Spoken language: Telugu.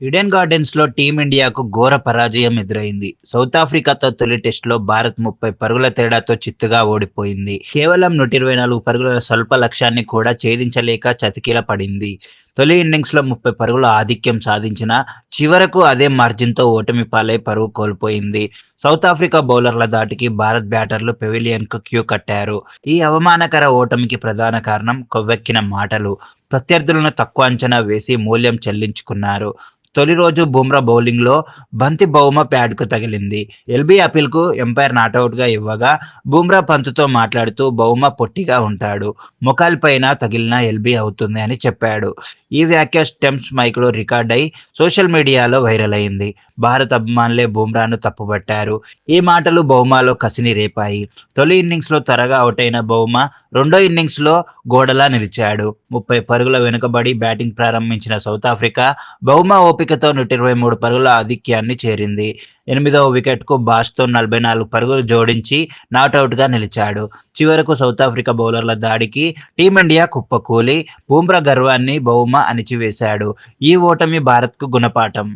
ఇడెన్ గార్డెన్స్లో టీమిండియాకు ఘోర పరాజయం ఎదురైంది. సౌత్ ఆఫ్రికాతో తొలి టెస్టులో భారత్ ముప్పై పరుగుల తేడాతో చిత్తుగా ఓడిపోయింది. కేవలం నూట ఇరవై నాలుగు పరుగుల స్వల్ప లక్ష్యాన్ని కూడా ఛేదించలేక చతికిల పడింది తొలి ఇన్నింగ్స్లో ముప్పై పరుగుల ఆధిక్యం సాధించిన చివరకు అదే మార్జిన్తో ఓటమి పాలై పరుగు కోల్పోయింది. సౌత్ ఆఫ్రికా బౌలర్ల దాటికి భారత్ బ్యాటర్లు పెవిలియన్కు క్యూ కట్టారు. ఈ అవమానకర ఓటమికి ప్రధాన కారణం కొవ్వెక్కిన మాటలు. ప్రత్యర్థులను తక్కువ అంచనా వేసి మూల్యం చెల్లించుకున్నారు. తొలి రోజు బుమ్రా బౌలింగ్లో బంతి బహుమ ప్యాడ్కు తగిలింది. ఎల్బీ అపిల్కు ఎంపైర్ నాటౌట్గా ఇవ్వగా బుమ్రా పంతుతో మాట్లాడుతూ బహుమ పొట్టిగా ఉంటాడు. ముఖాలపైన తగిలిన ఎల్బీ అవుతుంది అని చెప్పాడు. ఈ వ్యాఖ్య స్టెమ్స్ మైక్లో రికార్డ్ అయి సోషల్ మీడియాలో వైరల్ అయింది. భారత అభిమానులే బుమ్రాను తప్పుపట్టారు. ఈ మాటలు బహుమాలో కసిని రేపాయి. తొలి ఇన్నింగ్స్లో త్వరగా అవుట్ అయిన బహుమ రెండో ఇన్నింగ్స్లో గోడలా నిలిచాడు. ముప్పై పరుగుల వెనుకబడి బ్యాటింగ్ ప్రారంభించిన సౌత్ ఆఫ్రికా బహుమ ఓపికతో నూట ఇరవై మూడు పరుగుల ఆధిక్యాన్ని చేరింది. ఎనిమిదవ వికెట్కు బాస్తో నలభై నాలుగు పరుగులు జోడించి నాట్అవుట్గా నిలిచాడు. చివరకు సౌత్ ఆఫ్రికా బౌలర్ల దాడికి టీమిండియా కుప్పకూలి బూమ్రా గర్వాన్ని బహుమ అణిచివేశాడు. ఈ ఓటమి భారత్కు గుణపాఠం.